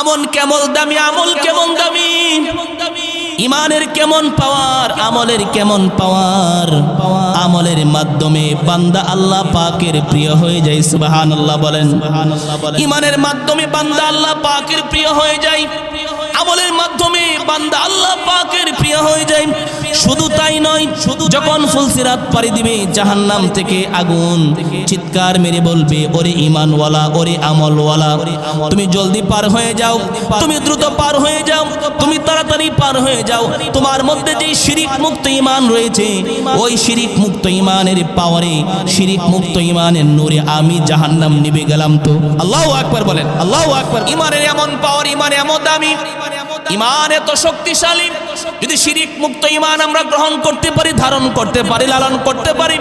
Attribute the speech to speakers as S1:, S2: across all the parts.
S1: আমন কেমন দামি আমল কেমন দামি? ইমানের কেমন পাওয়ার আমলের কেমন পাওয়ার? আমলের মাধ্যমে বান্দা আল্লাহ পাকের প্রিয় হয়ে যায় সুবাহান আল্লাহ বলেন। ইমানের মাধ্যমে বান্দা আল্লাহ পাকের প্রিয় হয়ে যায়। আমলের মাধ্যমে বান্দা আল্লাহ পাকের প্রিয় হয়ে যায়। শুধু তাই নয় শুধু যখন ফুলসিরাত পাড়ি দিবে, জাহান্নাম থেকে আগুন চিৎকার মেরে বলবে, ওরে ইমানওয়ালা ওরে আমলওয়ালা, তুমি জলদি পার হয়ে যাও, তুমি দ্রুত পার হয়ে যাও, তুমি তাড়াতাড়ি পার হয়ে যাও। তোমার মধ্যে যে শিরিক মুক্ত ইমান রয়েছে, ওই শিরিক মুক্ত ইমানের পাওয়ারে শিরিক মুক্ত ইমানের নূরে আমি জাহান্নাম নিবে গেলাম তো। আল্লাহ আকবার বলেন, আল্লাহ আকবার ইমানের এমন পাওয়ার ইমান এমন দামি। ইমান এত শক্তিশালী যদি শিরিক মুক্ত ইমান আমরা গ্রহণ করতে পারি ধারণ করতে পারি লালন করতে পারি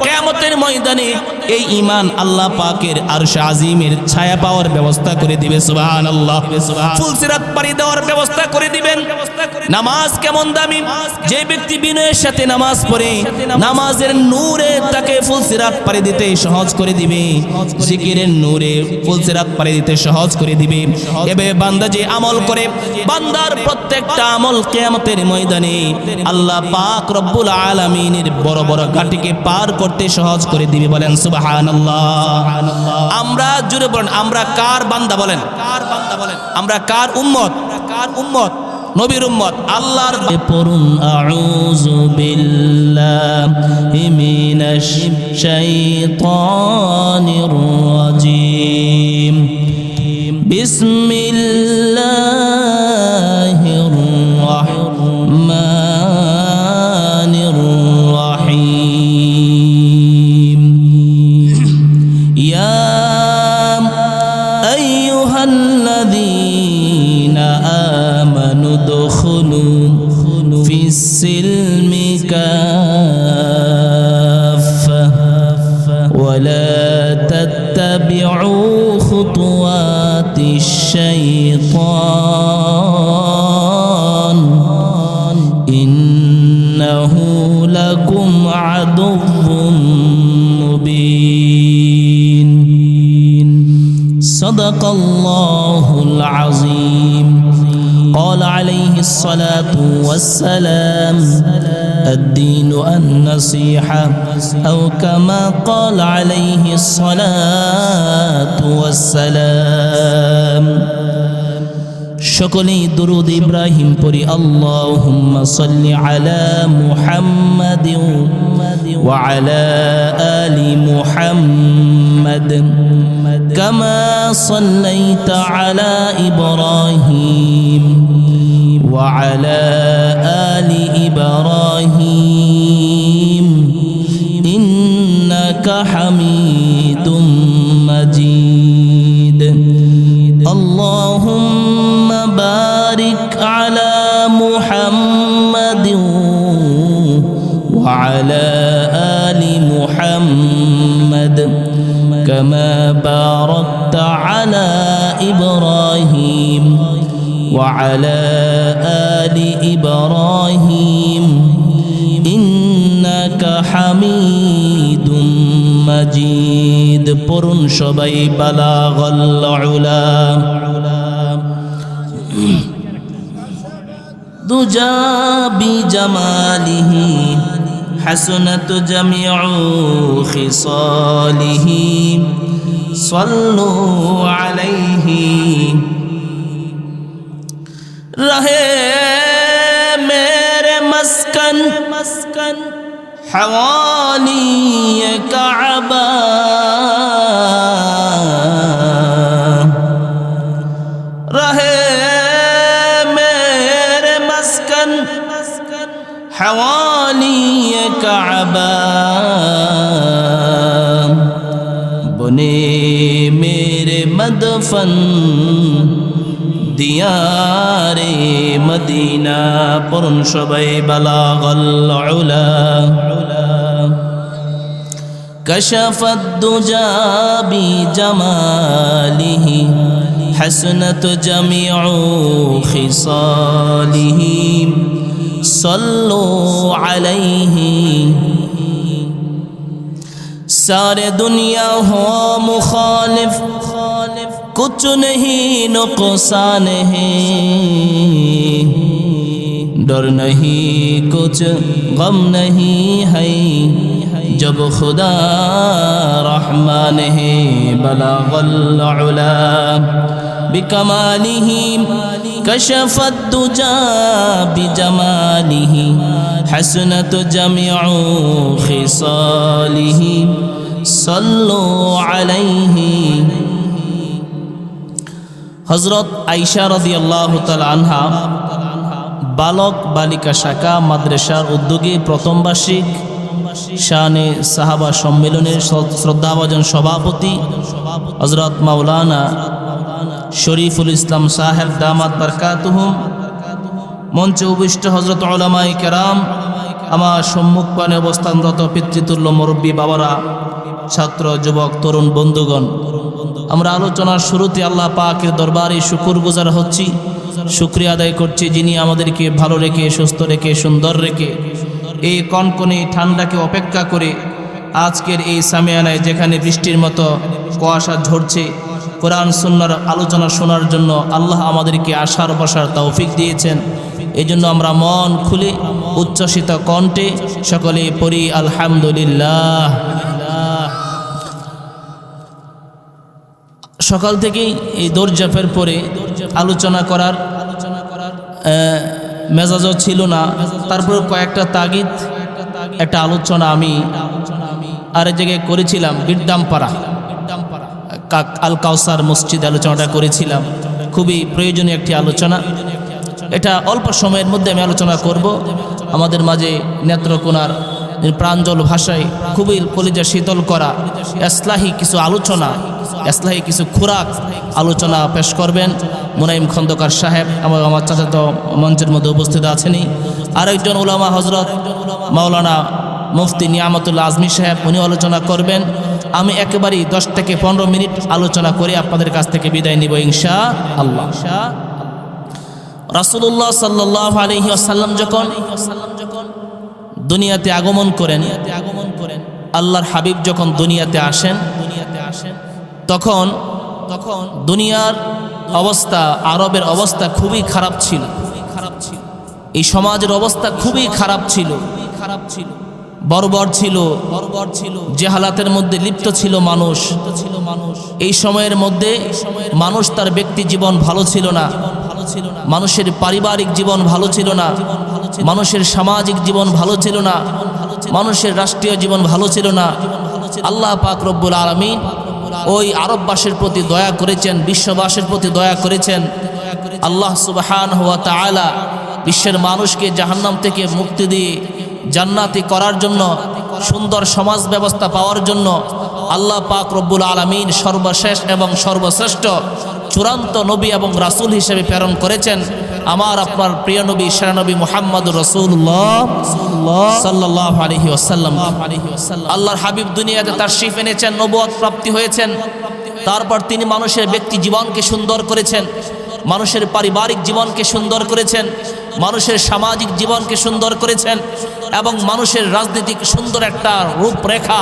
S1: কেমতের ময়দানে এই ইমান আল্লাহ পাকের আর আজিমের ছায়া পাওয়ার ব্যবস্থা করে দিবে সুবাহান আল্লাহ ফুলসিরাত পারি দেওয়ার ব্যবস্থা করে দিবেন। নামাজ কেমন দামি? যে ব্যক্তি বিনয়ের সাথে নামাজ পড়ে, নামাজের নূরে তাকে ফুলসিরাত পারি দিতে সহজ করে দিবে। জিকিরের নূরে ফুলসিরাত পারি দিতে সহজ করে দিবে। এবে বান্দা যে আমল করে, বান্দার প্রত্যেকটা আমল কেয়ামতের ময়দানে আল্লাহ পাক রব্বুল আলামিনের বড় বড় ঘাটিকে পার করতে সহজ করে দিবে বলেন আমরা জুড়ে বলেন, আমরা কার বান্দা বলেন? কার বান্দা বলেন আমরা কার উম্মত? কার উম্মত নবীর উম্মত। আল্লাহর পড়ুন, আউযু বিল্লাহি মিনাশ শাইতানির রাজিম। বিসমিল্লাহির لكم عدو مبين. صدق الله العظيم. قال عليه الصلاة والسلام الدين النصيحة أو كما قال عليه الصلاة والسلام. সকলেই দুরুদ ইব্রাহিম পড়ি, আল্লাহুম্মা সাল্লি আলা মুহাম্মাদিন ওয়া আলা আলি মুহাম্মাদ কামা সাল্লাইতা আলা ইব্রাহিম ওয়া আলা আলি ইব্রাহিম ইন্নাকা হামিদুম على آل محمد كما باركت على إبراهيم وعلى آل إبراهيم إنك حميد مجيد. برن شبي بلاغ العلا دجا بجماله حسنت جميع خصاله صلوا عليه رہے میرے مسکن مسکن حوالی کعبہ رہے কাবা, বনে মেরে মদফন, দিয়ারে মদিনা পরুন সবাই বালাগল উলা। كشف الدجى بجماله حسنة جميع خصاله صلوا عليه سارے دنیا ہو مخالف کچھ نہیں نقصان ہے ڈر نہیں کچھ غم نہیں ہے جب خدا رحمان ہے بلا غل علا بکمالہم كشف الدجى بجماله حسنت جميع خصاله صلوا عليه হজরত আইসা রদি আল্লাহ আনহা বালক বালিকা শাখা মাদ্রাসার উদ্যোগে প্রথম বার্ষিক শানে সাহাবা সম্মেলনের শ্রদ্ধাভাজন সভাপতি হজরত মাওলানা শরীফুল ইসলাম সাহেব দামাত বারকাতুহুম। মঞ্চে উপবিষ্ট হজরত ওলামাই কেরাম, আমার সম্মুখ পানে অবস্থানরত পিতৃতুল্য মুরব্বী বাবারা, ছাত্র, যুবক, তরুণ বন্ধুগণ, আমরা আলোচনার শুরুতে আল্লাহ পাকের দরবারে শুকুর গুজার হচ্ছি। শুক্রিয়া আদায় করছি যিনি আমাদেরকে ভালো রেখে, সুস্থ রেখে, সুন্দর রেখে, এই কনকনে ঠান্ডাকে অপেক্ষা করে আজকের এই সামিয়ানায় যেখানে বৃষ্টির মতো কুয়াশা ঝরছে কোরআন সুন্নার আলোচনা শোনার জন্য আল্লাহ আমাদেরকে আশার বসার তৌফিক দিয়েছেন। এই জন্য আমরা মন খুলে, উচ্ছ্বসিত কণ্ঠে সকলে পড়ি, আলহামদুলিল্লাহ। সকাল থেকেই এই দৌড়জাফের পরে আলোচনা করার মেজাজও ছিল না। তারপর কয়েকটা তাগিদ, একটা আলোচনা আমি আরেক জায়গায় করেছিলাম বিদ্যামপাড়া আল কাউসার মসজিদ আলোচনাটা করেছিলাম। খুবই প্রয়োজনীয় একটি আলোচনা। এটা অল্প সময়ের মধ্যে আমি আলোচনা করব। আমাদের মাঝে নেত্রকোনার প্রাঞ্জল ভাষায় খুবই কলিজা শীতল করা এসলাহি কিছু আলোচনা, এসলাহি কিছু খোরাক আলোচনা পেশ করবেন। মুনাইম খন্দকার সাহেব আমার আমার চাচাতো মঞ্চের মধ্যে উপস্থিত আছেনি। আরেকজন ওলামা হজরত মাওলানা মুফতি নিয়ামতুল্লাহ আজমি সাহেব উনি আলোচনা করবেন। আমি একেবারেই দশ থেকে পনেরো মিনিট আলোচনা করে আপনাদের কাছ থেকে বিদায় নিব ইনশা আল্লাহ। রাসুল্লাহ সাল্লাহ আলহি আসাল্লাম যখন দুনিয়াতে আগমন করেন আগমন করেন আল্লাহর হাবিব যখন দুনিয়াতে আসেন দুনিয়াতে আসেন তখন তখন দুনিয়ার অবস্থা, আরবের অবস্থা খুবই খারাপ ছিল। খুবই খারাপ ছিল এই সমাজের অবস্থা খুবই খারাপ ছিল খারাপ ছিল। বর্বর ছিল বর্বর ছিল। যে হালাতের মধ্যে লিপ্ত ছিল মানুষ। ছিল মানুষ এই সময়ের মধ্যে মানুষ তার ব্যক্তি জীবন ভালো ছিল না। ভালো ছিল না মানুষের পারিবারিক জীবন ভালো ছিল না। মানুষের সামাজিক জীবন ভালো ছিল না। মানুষের রাষ্ট্রীয় জীবন ভালো ছিল না। আল্লাহ পাক রব্বুল আলমিন ওই আরববাসীর প্রতি দয়া করেছেন, বিশ্ববাসের প্রতি দয়া করেছেন। আল্লাহ সুবাহান হুয়া তালা বিশ্বের মানুষকে জাহান্নাম থেকে মুক্তি দিয়ে জান্নাতি করার জন্য, সুন্দর সমাজ ব্যবস্থা পাওয়ার জন্য আল্লাহ পাক রব্বুল আলমিন সর্বশেষ এবং সর্বশ্রেষ্ঠ চূড়ান্ত নবী এবং রাসুল হিসেবে প্রেরণ করেছেন। আমার আপনার প্রিয় নবী সেরানবী মোহাম্মদ রসুল্লাহ আল্লাহর হাবিব দুনিয়াতে তার শিফ এনেছেন নবুয় প্রাপ্তি হয়েছেন। তারপর তিনি মানুষের ব্যক্তি জীবনকে সুন্দর করেছেন, মানুষের পারিবারিক জীবনকে সুন্দর করেছেন। মানুষের সামাজিক জীবনকে সুন্দর করেছেন এবং মানুষের রাজনীতিক সুন্দর একটা রূপরেখা,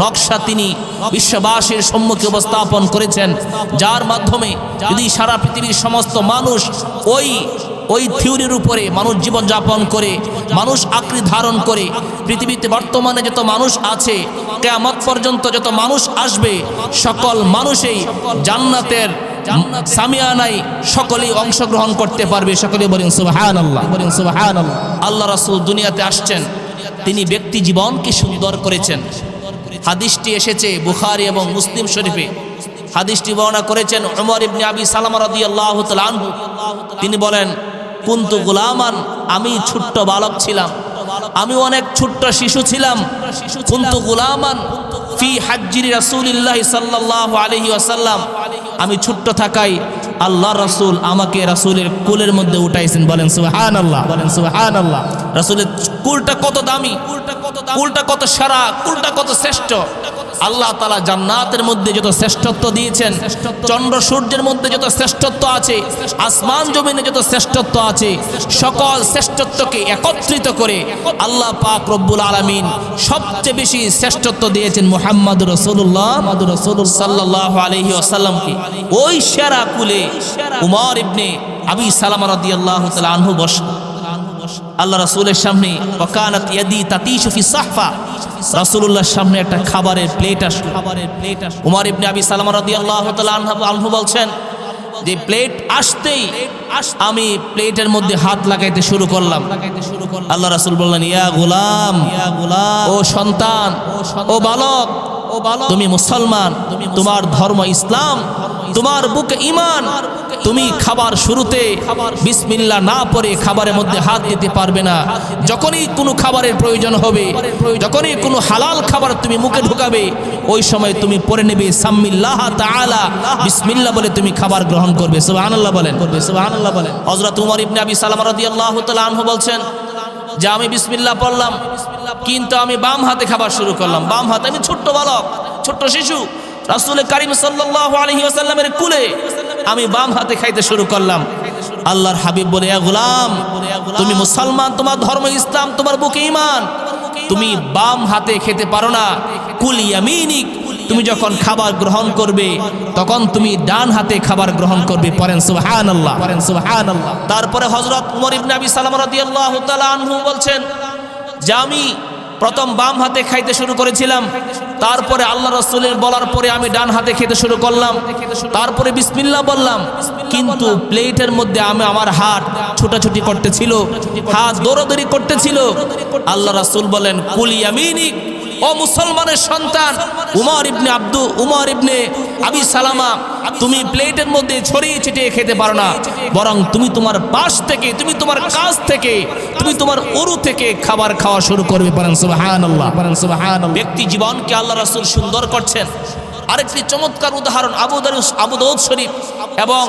S1: নকশা তিনি বিশ্ববাসীর সম্মুখে উপস্থাপন করেছেন। যার মাধ্যমে যদি সারা পৃথিবীর সমস্ত মানুষ ওই ওই থিওরির উপরে মানুষ জীবন যাপন করে, মানুষ আকৃতি ধারণ করে, পৃথিবীতে বর্তমানে যত মানুষ আছে, কেয়ামত পর্যন্ত যত মানুষ আসবে, সকল মানুষেই জান্নাতের সামিয়ানাই সকলেই অংশগ্রহণ করতে পারবে। সকলে বলেন সুবাহান আল্লাহ বলেন সুবাহান আল্লাহ আল্লাহ রাসুল দুনিয়াতে আসছেন। তিনি ব্যক্তি জীবনকে সুন্দর করেছেন। হাদিসটি এসেছে বুখারি এবং মুসলিম শরীফে। হাদিসটি বর্ণনা করেছেন উমর ইবনে আবি সালামা রাদিয়াল্লাহু তাআলা আনহু। তিনি বলেন কুন্তু গুলামান আমি ছোট্ট বালক ছিলাম। আমি অনেক ছোট্ট শিশু ছিলাম। কুন্তু গুলামান ফি হাজ্জিরি রাসূলিল্লাহ সাল্লাল্লাহু আলাইহি ওয়াসাল্লাম। আমি ছোট্ট থাকাই আল্লাহ রাসুল আমাকে রাসুলের কুলের মধ্যে উঠাইছেন। বলেন সুবহানাল্লাহ। বলেন সুবহানাল্লাহ। রাসুলের কুলটা কত দামি? কুলটা কত কুলটা কত সারা? কুলটা কত শ্রেষ্ঠ? আল্লাহ তালা জান্নাতের মধ্যে যত শ্রেষ্ঠত্ব দিয়েছেন চন্দ্র সূর্যের মধ্যে যত শ্রেষ্ঠত্ব আছে আসমান জমিনে যত শ্রেষ্ঠত্ব আছে সকল শ্রেষ্ঠত্বকে একত্রিত করে আল্লাহ পাক রব্বুল আলমিন সবচেয়ে বেশি শ্রেষ্ঠত্ব দিয়েছেন মোহাম্মদ রসুল্লাহ রসুল সাল্লাহ আলহি আসাল্লামকে ওই সেরা কুলে উমর ইবনে আবি সালাম রাদি আল্লাহ আনহু বস আল্লাহ রসুলের সামনে ওয়াকানাত ইয়াদি তাতিশু ফি সাহফা। রাসূলুল্লাহর সামনে একটা খাবারের প্লেট আসলো। খাবারের প্লেট আসলো উমর ইবনে আবি সালামা রাদিয়াল্লাহু তাআলা আনহু বলছেন যে প্লেট আসতেই আমি প্লেটের মধ্যে হাত লাগাইতে শুরু করলাম। আল্লাহ রাসুল বললেন, ইয়া গোলাম, ও সন্তান ও বালক ও বালক, তুমি মুসলমান, তোমার ধর্ম ইসলাম, তোমার বুকে ঈমান তুমি খাবার শুরুতে বিসমিল্লা না পরে খাবারের মধ্যে হাত দিতে পারবে না। যখনই কোনো খাবারের প্রয়োজন হবে, যখনই কোনো হালাল খাবার তুমি মুখে ঢুকাবে, ওই সময় তুমি পরে নেবে, সাম্মিল্লাহ তাআলা। বিসমিল্লা বলে তুমি খাবার গ্রহণ করবে। সুবহানাল্লাহ বলেন। করবে সুবহানাল্লাহ বলেন। হযরত উমর ইবনে আবি সালামা রাদিয়াল্লাহু তাআলা আনহু বলছেন যে, আমি বিসমিল্লা পড়লাম, কিন্তু আমি বাম হাতে খাবার শুরু করলাম। বাম হাতে আমি ছোট্ট বালক, ছোট্ট শিশু। রাসূল করিম আলাইহি ওয়াসাল্লামের কুলে আমি বাম হাতে খাইতে শুরু করলাম। আল্লাহর হাবিব বলে, "এ গোলাম, তুমি মুসলমান, তোমার ধর্ম ইসলাম, তোমার বুকে ইমান তুমি বাম হাতে খেতে পারো না। কুল ইয়ামিনিক, তুমি যখন খাবার গ্রহণ করবে, তখন তুমি ডান হাতে খাবার গ্রহণ করবে। পরেন সুবহানাল্লাহ পরেন সুবহানাল্লাহ। তারপরে হজরত আনহু বলছেন, যে আমি প্রথম বাম হাতে খাইতে শুরু করেছিলাম। তারপরে আল্লাহ রসুলের বলার পরে আমি ডান হাতে খেতে শুরু করলাম। তারপরে বিসমিল্লা বললাম। কিন্তু প্লেটের মধ্যে আমি আমার হাত ছোটাছুটি করতেছিল, হাত দৌড়াদৌড়ি করতেছিল। আল্লাহ রসুল বলেন কুলিয়ামিনিক ও মুসলমানের সন্তান, উমর ইবনে আব্দু, উমর ইবনে আবি সালামা, তুমি প্লেটের মধ্যে ছড়িয়ে ছিটিয়ে খেতে পারো না। বরং তুমি তোমার পাশ থেকে, তুমি তোমার কাছ থেকে, তুমি তোমার উরু থেকে খাবার খাওয়া শুরু করবে। সুবহানাল্লাহ ব্যক্তি জীবনকে আল্লাহ রাসূল সুন্দর করছেন। আরেকটি চমৎকার উদাহরণ আবু দারুস, আবু দাউদ শরীফ এবং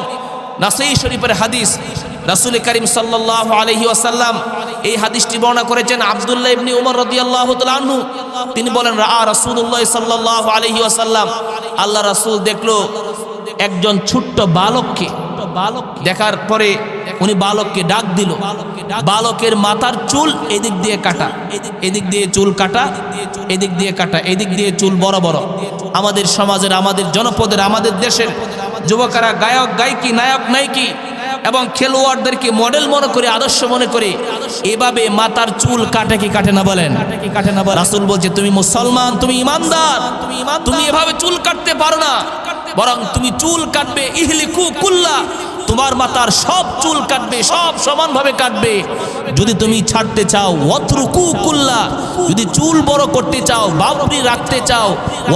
S1: নাসাই শরীফের হাদিস। রাসূল করিম সাল্লাল্লাহু আলাইহি ওয়াসাল্লাম এই হাদিসটি বর্ণনা করেছেন আব্দুল্লাহ ইবনে উমর রাদিয়াল্লাহু তাআলা আনহু। তিনি বলেন, রা রাসূলুল্লাহ সাল্লাল্লাহু আলাইহি ওয়াসাল্লাম। আল্লাহ রাসূল দেখল একজন ছোট্ট বালককে বালক দেখার পরে উনি বালককে ডাক দিল। বালকের মাথার চুল এদিক দিয়ে কাটা, এদিক দিয়ে চুল কাটা, এদিক দিয়ে কাটা, এদিক দিয়ে চুল বড় বড়। আমাদের সমাজের, আমাদের জনপদের, আমাদের দেশের যুবকেরা গায়ক, গায়িকি, নায়ক, নায়িকি এবং খেলোয়াড়দেরকে মডেল মনে করে আদর্শ মনে করে এভাবে মাতার চুল কাটে কি কাটে না বলেন? কাটে না রাসুল বলছে তুমি মুসলমান তুমি ইমানদার তুমি এভাবে চুল কাটতে পারো না বরং তুমি চুল কাটবে ইহলিকু কুল্লা তোমার মাতার সব চুল কাটবে সব সমানভাবে কাটবে। যদি তুমি ছাড়তে চাও অতরুকু কুল্লা। যদি চুল বড় করতে চাও বাবরি রাখতে চাও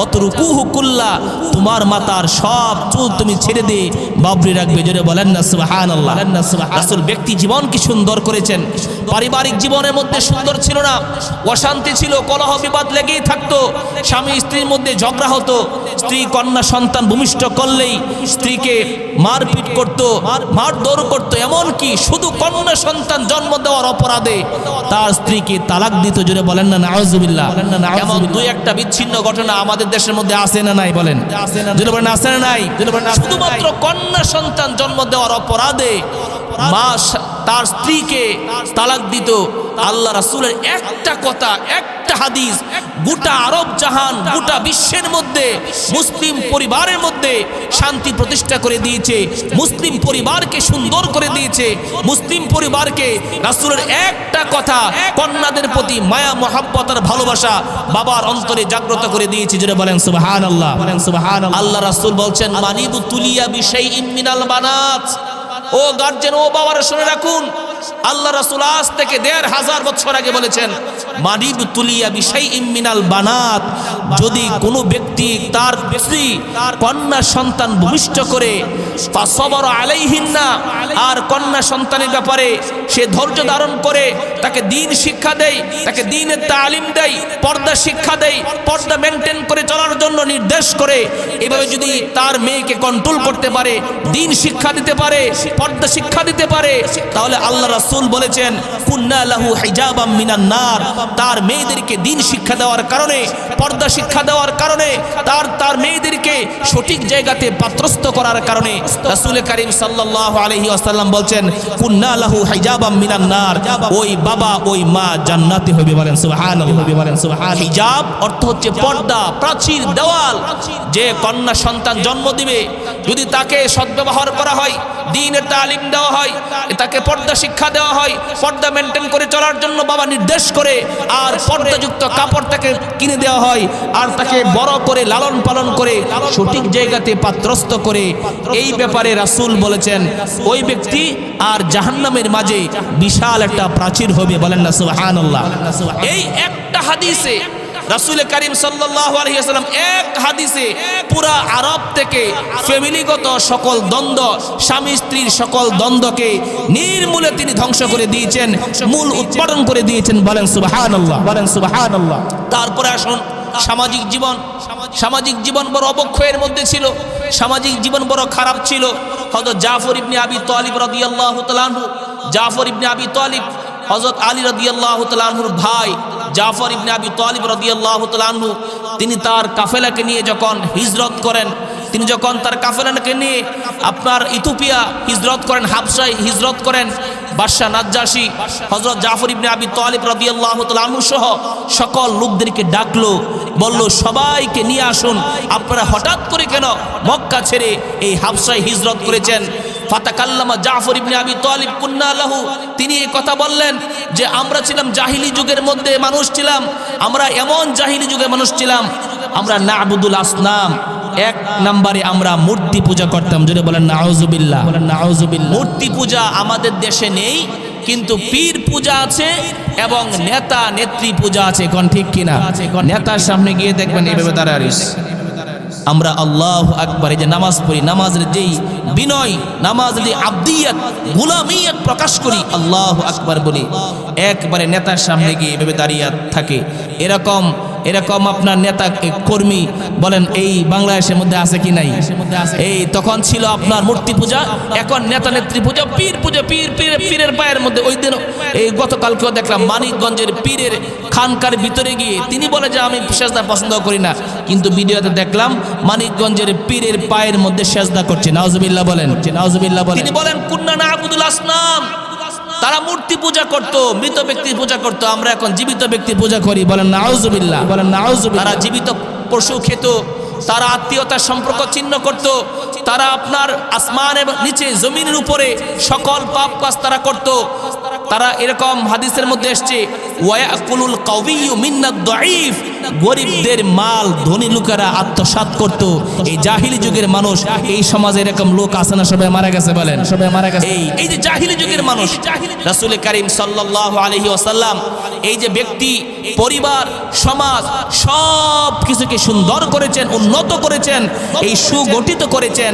S1: অতরুকু কুল্লা। তোমার মাতার সব চুল তুমি ছেড়ে দিয়ে বাবরি রাখবে জোরে বলেন না সুবাহান আল্লাহ রাসুল ব্যক্তি জীবন কি সুন্দর করেছেন। পারিবারিক জীবনের মধ্যে সুন্দর ছিল না অশান্তি ছিল কলহ বিবাদ লেগেই থাকতো। স্বামী স্ত্রীর মধ্যে ঝগড়া হতো স্ত্রী কন্যা সন্তান ভূমিষ্ঠ করলেই স্ত্রীকে মারপিট করতো মারধর করতো। এমনকি শুধু কন্যা সন্তান জন্ম দেওয়ার অপরাধে তার স্ত্রীকে তালাক দিত জুড়ে বলেন না নাউজুবিল্লাহ। এমন দুই একটা বিচ্ছিন্ন ঘটনা আমাদের দেশের মধ্যে আসে না নাই বলেন। জুড়ে বলেন আসে না নাই? শুধুমাত্র কন্যা সন্তান জন্ম দেওয়ার অপরাধে মা তার স্ত্রীকে তালাক দিত আল্লাহ রাসূলের একটা কথা একটা হাদিস গোটা আরব জাহান গোটা বিশ্বের মধ্যে মুসলিম পরিবারের মধ্যে শান্তি প্রতিষ্ঠা করে দিয়েছে মুসলিম পরিবারকে সুন্দর করে দিয়েছে মুসলিম পরিবারকে রাসূলের একটা কথা কন্যাদের প্রতি মায়া মহাব্বত আর ভালোবাসা বাবার অন্তরে জাগ্রত করে দিয়েছে যেটা বলেন সুবাহান আল্লাহ বলেন সুবহানাল্লাহ। আল্লাহ রাসুল বলছেন মানিবু তুলিয়া বিশাইইন ইমিনাল বানাত। ও গার্জেন ও বাবারা শুনে রাখুন আল্লাহ রাসুল আজ থেকে দেড় হাজার বছর আগে বলেছেন মারিব তুলিয়া বিষয় ইমিনাল বানাত। যদি কোনো ব্যক্তি তার স্ত্রী, কন্যা সন্তান ভূমিষ্ঠ করে আর কন্যা সন্তানের ব্যাপারে সে ধৈর্য ধারণ করে, তাকে দিন শিক্ষা দেয়, তাকে দিনের তালিম দেয়, পর্দা শিক্ষা দেয়, পর্দা মেনটেন করে চলার জন্য নির্দেশ করে, এভাবে যদি তার মেয়েকে কন্ট্রোল করতে পারে, দিন শিক্ষা দিতে পারে, পর্দা শিক্ষা দিতে পারে, তাহলে আল্লাহ রাসূল বলেছেন কুন্না লাহু হিজাবাম মিনান নার। তার মেয়েদেরকে দিন শিক্ষা দেওয়ার কারণে পর্দা শিক্ষা দেওয়ার কারণে তার তার মেয়েদেরকে সঠিক জায়গাতে পাত্রস্থ করার কারণে রাসূল করিম সাল্লাল্লাহু আলাইহি ওয়াসাল্লাম বলছেন কুন্না লাহু হিজাবাম মিনান নার। ওই বাবা ওই মা জান্নাতি হবে বলেন সুবহানাল্লাহ। হবে বলেন সুবহান হিজাব অর্থ হচ্ছে পর্দা প্রাচীর দেওয়াল। যে কন্যা সন্তান জন্ম দিবে যদি তাকে সদ্ব্যবহার করা হয় দিনের তালিম দেওয়া হয় তাকে পর্দা শিক্ষা দেওয়া হয়, পর্দা মেনটেন করে চলার জন্য বাবা নির্দেশ করে, আর পর্দাযুক্ত কাপড় তাকে কিনে দেওয়া হয়, আর তাকে বড় করে লালন পালন করে সঠিক জায়গাতে পাত্রস্থ করে। এই ব্যাপারে রাসূল বলেছেন, ওই ব্যক্তি আর জাহান্নামের মাঝে বিশাল একটা প্রাচীর হবে, বলেন না সুবহানাল্লাহ। এই একটা হাদিসে রাসূল করিম সাল্লাল্লাহু আলাইহি ওয়াসাল্লাম এক হাদিসে পুরা আরব থেকে ফ্যামিলিগত সকল দ্বন্দ্ব, স্বামী স্ত্রীর সকল দ্বন্দ্বকে নির্মূলে তিনি ধ্বংস করে দিয়েছেন, মূল উৎপাদন করে দিয়েছেন বলেন সুবহানাল্লাহ বলেন সুবহানাল্লাহ। তারপরে আসুন, সামাজিক জীবন সামাজিক জীবন বড় অবক্ষয়ের মধ্যে ছিল, সামাজিক জীবন বড় খারাপ ছিল। হয়তো জাফর ইবনে আবি তালিব রাদিয়াল্লাহু আনহু, জাফর ইবনে আবি তালিব হযরত আলী রাদিয়াল্লাহু তাআলা ভাই জাফর ইবনে আবি তালিব রাদিয়াল্লাহু তাআলা আনহু, তিনি তার কাফেলাকে নিয়ে যখন হিজরত করেন, তিনি যখন তার কাফেলাকে নিয়ে আপনার ইথোপিয়া হিজরত করেন হাবসায় হিজরত করেন, বাদশাহ নাজ্জাসী হজরত জাফর ইবনে আবি তালিব রাদিয়াল্লাহু তাআলা আনহু সহ সকল লোকদেরকে ডাকলো, বলল, সবাইকে নিয়ে আসুন, আপনারা হঠাৎ করে কেন মক্কা ছেড়ে এই হাবসায় হিজরত করেছেন? ফাতাকাল্লামা জাফর ইবনে আবি তালিব কুন্না লাহু। তিনি এই কথা বললেন যে, আমরা ছিলাম জাহিলি যুগের মধ্যে মানুষ ছিলাম। আমরা এমন জাহিলি যুগের মানুষ ছিলাম। আমরা নাবুদুল আসনাম। এক নম্বরে আমরা মূর্তি পূজা করতাম। যদি বলেন, নাউজুবিল্লাহ। বলেন, নাউজুবিল্লাহ। মূর্তি পূজা আমাদের দেশে নেই, কিন্তু পীর পূজা আছে এবং নেতা, নেত্রী পূজা আছে। কোন ঠিক কিনা? নেতার সামনে গিয়ে দেখবেন, এইভাবে দাঁড়াইস আমরা আল্লাহ আকবার, এই যে নামাজ পড়ি, নামাজের যেই বিনয়, নামাজের যে আব্দিয়াত, গুলামিয়াত প্রকাশ করি, আল্লাহ আকবার বলি। একবারে নেতার সামনে গিয়ে এভাবে দাঁড়িয়ে থাকে। এরকম এরকম আপনার নেতা কর্মী বলেন, এই বাংলাদেশের মধ্যে আছে কি নাই? এই তখন ছিল আপনার মূর্তি পূজা, এখন নেতা নেত্রী পূজা, পীর পূজা, পীর পীর পীরের পায়ের মধ্যে ওই দিন, এই গতকালকেও দেখলাম, মানিকগঞ্জের পীরের খানকার ভিতরে গিয়ে তিনি বলে যে আমি সেজদা পছন্দ করি না। কিন্তু ভিডিওতে দেখলাম মানিকগঞ্জের পীরের পায়ের মধ্যে সেজদা করছে। নাউজুবিল্লাহ বলেন। নাউজুবিল্লাহ বলেন। তিনি বলেন কুন্না না আবুদুল আসনাম। তারা মূর্তি পূজা করত মৃত ব্যক্তি পূজা করত আমরা এখন জীবিত ব্যক্তি পূজা করি। বলেন নাউজুবিল্লাহ। বলেন নাউজুবিল্লাহ। তারা জীবিত পশু খেত তারা আত্মীয়তার সম্পর্ক চিহ্ন করত তারা আপনার আসমান এবং নিচে জমিনের উপরে সকল পাপ কাজ তারা করত। তারা এরকম হাদিসের মধ্যে এসছে ওয়াকুলুল কাউবিয়ু মিন্নাদ দাঈফ। গরিবদের মাল ধনী লোকেরা আত্মসাৎ করত। এই জাহিলি যুগের মানুষ এই সমাজে এরকম লোক আছে না সবাই মারা গেছে বলেন। সবাই মারা গেছে। এই এই যে জাহিলি যুগের মানুষ রাসূল করিম সাল্লাল্লাহু আলাইহি ওয়াসাল্লাম এই যে ব্যক্তি পরিবার সমাজ সব কিছুকে সুন্দর করেছেন উন্নত করেছেন এই সুগঠিত করেছেন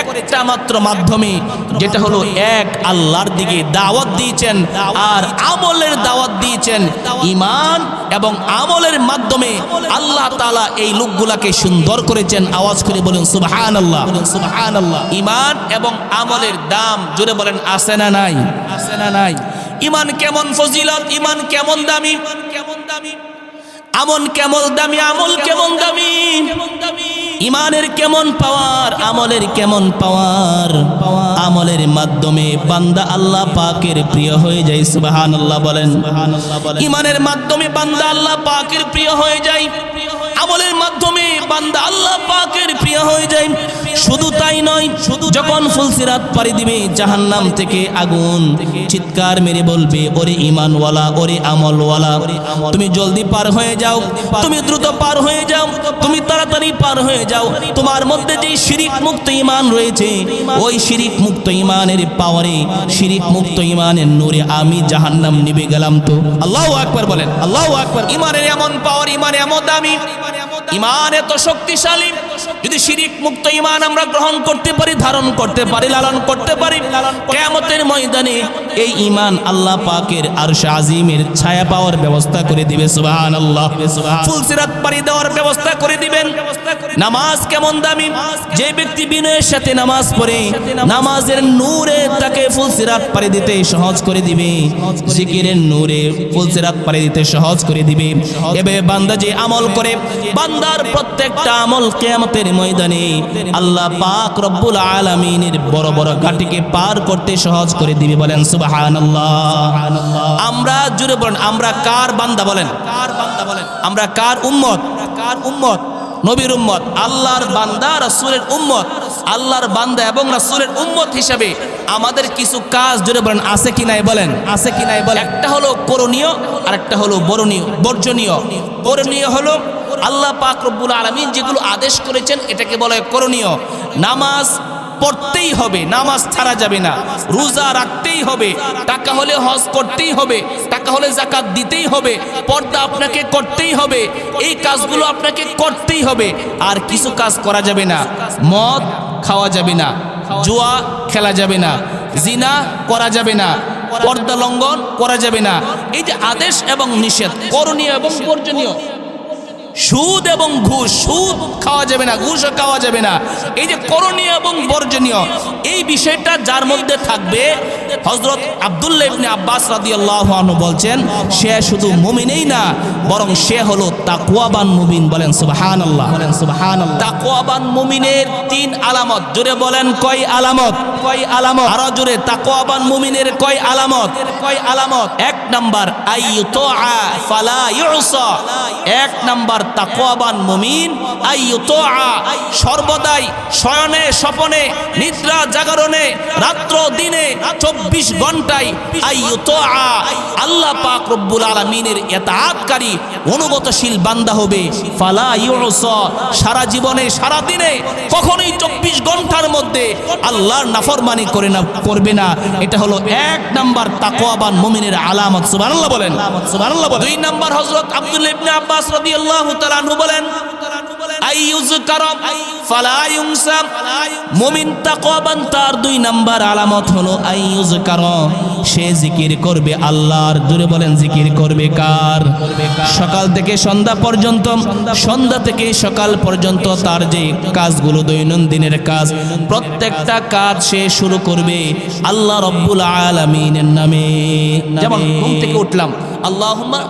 S1: একটা মাত্র মাধ্যমে যেটা হলো এক আল্লাহর দিকে দাওয়াত দিয়েছেন আর আমলের দাওয়াত দিয়েছেন ইমান এবং আমলের মাধ্যমে আল্লাহ তালা এই লোকগুলাকে সুন্দর করেছেন। আওয়াজ করে বলেন সুবাহান আল্লাহ ইমান এবং আমলের দাম জুড়ে বলেন আসে না নাই? আসে না নাই? ইমান কেমন ফজিলত ইমান কেমন দামি? কেমন দামি আমন কেমন দামি, আমল কেমন দামি? ইমানের কেমন পাওয়ার আমলের কেমন পাওয়ার? আমলের মাধ্যমে বান্দা আল্লাহ পাকের প্রিয় হয়ে যায় সুবাহান আল্লাহ বলেন। ইমানের মাধ্যমে বান্দা আল্লাহ পাকের প্রিয় হয়ে যায়। আমলের মাধ্যমে বান্দা আল্লাহ পাকের প্রিয় হয়ে যায়। শুধু তাই নয় শুধু যখন ফুলসিরাত পাড়ি দিবে, জাহান্নাম থেকে আগুন চিৎকার মেরে বলবে, ওরে ইমানওয়ালা ওরে আমলওয়ালা, তুমি জলদি পার হয়ে যাও, তুমি দ্রুত পার হয়ে যাও, তুমি তাড়াতাড়ি পার হয়ে যাও। তোমার মধ্যে যে শিরিক মুক্ত ইমান রয়েছে, ওই শিরিক মুক্ত ইমানের পাওয়ারে শিরিক মুক্ত ইমানের নূরে আমি জাহান্নাম নিবে গেলাম তো। আল্লাহু আকবার বলেন, আল্লাহু আকবার। ইমানের এমন পাওয়ার ইমান এমন দামি। ইমান এত শক্তিশালী। যদি শিরিক মুক্ত ইমান আমরা গ্রহণ করতে পারি, ধারণ করতে পারি, লালন করতে পারি, কেয়ামতের ময়দানে এই ইমান আল্লাহ পাকের আর আজিমের ছায়া পাওয়ার ব্যবস্থা করে দিবে সুবহান আল্লাহ ফুলসিরাত পারি দেওয়ার ব্যবস্থা করে দিবেন। নামাজ কেমন দামি? যে ব্যক্তি বিনয়ের সাথে নামাজ পড়ে, নামাজের নূরে তাকে ফুলসিরাত পাড়ি দিতে সহজ করে দিবে। জিকিরের নূরে ফুলসিরাত পাড়ি দিতে সহজ করে দিবে। এবে বান্দা যে আমল করে, বান্দার প্রত্যেকটা আমল কিয়ামতের ময়দানে আল্লাহ পাক রব্বুল আলামিনের বড় বড় ঘাটিকে পার করতে সহজ করে দিবে বলেন, সুবহানাল্লাহ। আমরা জুড়ে বলেন, আমরা কার বান্দা বলেন? কার বান্দা বলেন আমরা কার উম্মত কার উম্মত? নবীর উম্মত, আল্লাহর বান্দা, রাসূলের উম্মত। আল্লাহর বান্দা এবং রাসূলের উম্মত হিসাবে আমাদের কিছু কাজ জুড়ে বলেন আছে কি নাই বলেন? আছে কি নাই বলেন? একটা হলো করণীয় আর একটা হলো বরণীয় বর্জনীয়। করণীয় হলো আল্লাহ পাক রব্বুল আলামিন যেগুলো আদেশ করেছেন এটাকে বলা হয় করণীয়। নামাজ পড়তেই হবে নামাজ ছাড়া যাবে না। রোজা রাখতেই হবে টাকা হলে হজ করতেই হবে টাকা হলে জাকাত দিতেই হবে পর্দা আপনাকে করতেই হবে এই কাজগুলো আপনাকে করতেই হবে আর কিছু কাজ করা যাবে না। মদ খাওয়া যাবে না। জুয়া খেলা যাবে না। জিনা করা যাবে না। পর্দা লঙ্ঘন করা যাবে না। এই যে আদেশ এবং নিষেধ, করণীয় এবং বর্জনীয়। সুদ এবং ঘুষ সুদ খাওয়া যাবে না ঘুষও খাওয়া যাবে না। এই যে করণীয় এবং বর্জনীয় এই বিষয়টা যার মধ্যে থাকবে হজরত আবদুল্লাহ ইবনে আব্বাস রাদিয়াল্লাহু আনহু বলছেন সে শুধু মুমিনই না বরং সে হলো তাকওয়াবান মুমিন বলেন সুবহানাল্লাহ। বলেন সুবহানাল্লাহ। তাকওয়াবান মুমিনের তিন আলামত জোরে বলেন কয় আলামত? কয় আলামত? আরও জোরে তাকওয়াবান মুমিনের কয় আলামত? কয় আলামত? এক নাম্বার আইয়ুতআ ফালা ইউসা। এক নাম্বার তাকওয়াবান মুমিন সর্বদাই শয়নে স্বপনে নিদ্রা জাগরণে রাত্র দিনে চব্বিশ ঘন্টায় আল্লাহ পাক রব্বুল আলামিনের এতাআতকারী অনুগতশীল বান্দা হবে। ফালা সারা জীবনে সারা দিনে কখনোই চব্বিশ ঘণ্টার মধ্যে আল্লাহর নাফরমানি করে না করবে না। এটা হলো এক নাম্বার তাকওয়াবান মুমিনের আলামত সুবহানাল্লাহ বলেন। সুবহানাল্লাহ দুই নাম্বার হযরত আব্দুল্লাহ ইবনে আব্বাস রাদিয়াল্লাহু তাআলা বলেন মুমিন তাকওয়াবান, তার দুই নাম্বার আলামত হলো আইয়ুযকারা সে জিকির করবে আল্লাহর, জোরে বলেন জিকির করবে কার? সকাল থেকে সন্ধ্যা পর্যন্ত, সন্ধ্যা সকাল পর্যন্ত তার যে কাজগুলো দৈনন্দিনের কাজ, প্রত্যেকটা কাজ সে শুরু করবে আল্লাহ রব্বুল আলামিনের নামে। যেমন থেকে উঠলাম, আল্লাহুম্মা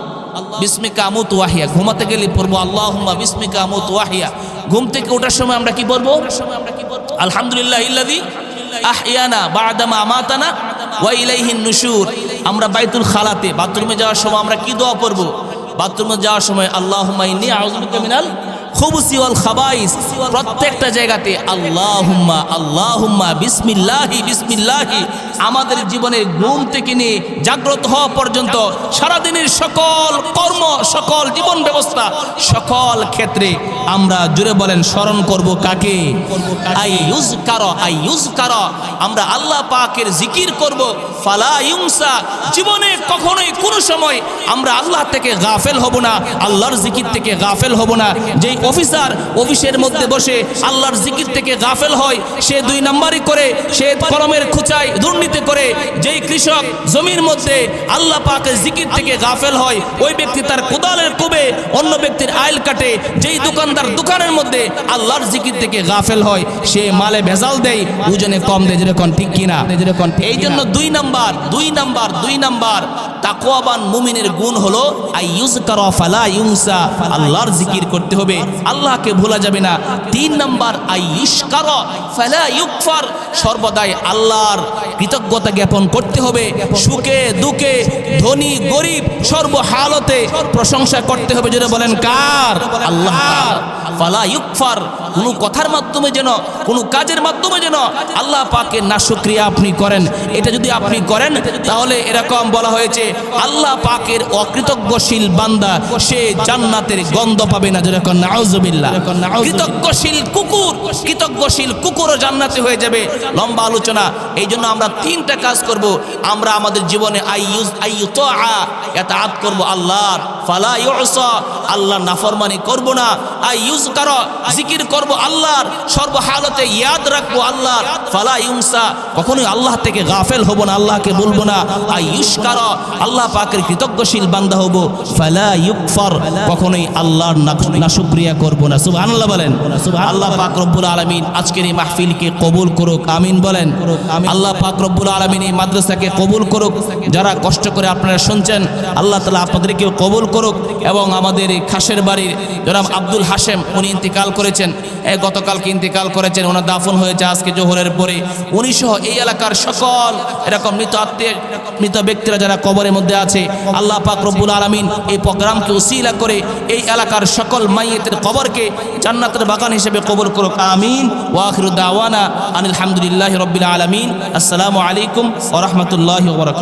S1: বিস্মিকা আমুত ওয়াহিয়া। ঘুমাতে গেলে পড়ব আল্লাহ বিস্মিকা আমুত ওয়াহিয়া। ঘুম থেকে ওঠার সময় আমরা কি বলব আলহামদুলিল্লাহ ইল্লাদি আহিয়ানা বাদামা আমাতানা ওয়াইলাইহিন নুসুর আমরা বাইতুল খালাতে, বাথরুমে যাওয়ার সময় আমরা কি দোয়া পড়ব? বাথরুমে যাওয়ার সময় আল্লাহ ইন্নী আউযু বিকা মিনাল প্রত্যেকটা জায়গাতে আল্লাহুম্মা আল্লাহুম্মা, বিসমিল্লাহি বিসমিল্লাহি। আমাদের জীবনের ঘুম থেকে নিয়ে জাগ্রত হওয়া পর্যন্ত সারাদিনের সকল কর্ম, সকল জীবন ব্যবস্থা, সকল ক্ষেত্রে আমরা জুড়ে বলেন স্মরণ করব কাকে? আই ইউজ কারও আই ইউজ কারও আমরা আল্লাহ পাকের জিকির করব। ফালা ইউংসা জীবনে কখনোই, কোনো সময় আমরা আল্লাহ থেকে গাফেল হব না, আল্লাহর জিকির থেকে গাফেল হব না। যেই অফিসার অফিসের মধ্যে বসে আল্লাহর জিকির থেকে গাফেল হয় সে দুই নাম্বারই করে সে কলমের খুচায় দুর্নীতি করে যেই কৃষক জমির মধ্যে আল্লাহ পাকের জিকির থেকে গাফেল হয় ওই ব্যক্তি তার কোদালের কুবে অন্য ব্যক্তির আইল কাটে যেই দোকানদার দোকানের মধ্যে আল্লাহর জিকির থেকে গাফেল হয় সে মালে ভেজাল দেয় ওজনে কম দেয় যেরকম ঠিক কিনা। যেরকম এই জন্য দুই নাম্বার দুই নাম্বার দুই নাম্বার তাকওয়াবান মুমিনের গুণ হলো ফালা আল্লাহর জিকির করতে হবে। আল্লাহকে ভোলা যাবে না। তিন নাম্বার আই ইশকার ফালা ইউকফার। সর্বদাই আল্লাহর কৃতজ্ঞতা জ্ঞাপন করতে হবে। সুখে, দুঃখে, ধনী, গরিব সর্ব হালতে প্রশংসা করতে হবে। যেটা বলেন, কার? আল্লাহ ফালা ইউকফার। কোনো কথার মাধ্যমে যেন কোনো কাজের মাধ্যমে যেন আল্লাহ পাকের না শুক্রিয়া আপনি করেন। এটা যদি আপনি করেন তাহলে এরকম বলা হয়েছে আল্লাহ পাকের অকৃতজ্ঞশীল বান্দা সে জান্নাতের গন্ধ পাবে না। যেরকম নাউজুবিল্লাহ কৃতজ্ঞশীল কুকুর কৃতজ্ঞশীল কুকুরও জান্নাতে হয়ে যাবে। লম্বা আলোচনা। এই জন্য আমরা তিনটা কাজ করব। আমরা আমাদের জীবনে আই ইউজ আই তো আ এটা আত করব আল্লাহর। ফালা ইউসা আল্লাহ নাফরমানি করব না। আই ইউজ করো জিকির করব আল্লাহর সর্বহালতে ইয়াদ রাখব আল্লাহর, ফালা ইউমসা। কখনোই আল্লাহ থেকে গাফেল হব না, আল্লাহকে বলব না। ইউস আল্লাহ পাকের কৃতজ্ঞশীল বান্দা হব। ফালা ইউকফর, কখনোই আল্লাহর না- নাশুক্রিয়া করব না। সুবহানাল্লাহ বলেন। আল্লাহ পাক রব্বুল আলামিন আজকের এই মাহফিলকে কবুল করুক, আমিন বলেন। আল্লাহ পাক রব্বুল আলামিন এই মাদ্রাসাকে কবুল করুক। যারা কষ্ট করে আপনারা শুনছেন, আল্লাহ তালা আপনাদেরকেও কবুল করুক। এবং আমাদের এই খাসের বাড়ির জনাব আব্দুল হাশেম, উনি ইন্তিকাল করেছেন। এই গতকালকে ইন্তিকাল করেছেন ওনার দাফন হয়েছে আজকে জোহরের পরে। উনি সহ এই এলাকার সকল এরকম মৃত আত্মীয়, মৃত ব্যক্তিরা যারা কবরের মধ্যে আছে, আল্লাহ পাক রব্বুল আলমিন এই প্রোগ্রামকে উসিলা করে এই এলাকার সকল মাইয়েতের কবরকে জান্নাতের বাগান হিসেবে কবর করুক। আমিন। ওয়াখির দাওয়ানা আনিল হামদুলিল্লাহ রব্বিল আলমিন। আসসালামু আলাইকুম ওরহমতুল্লাহ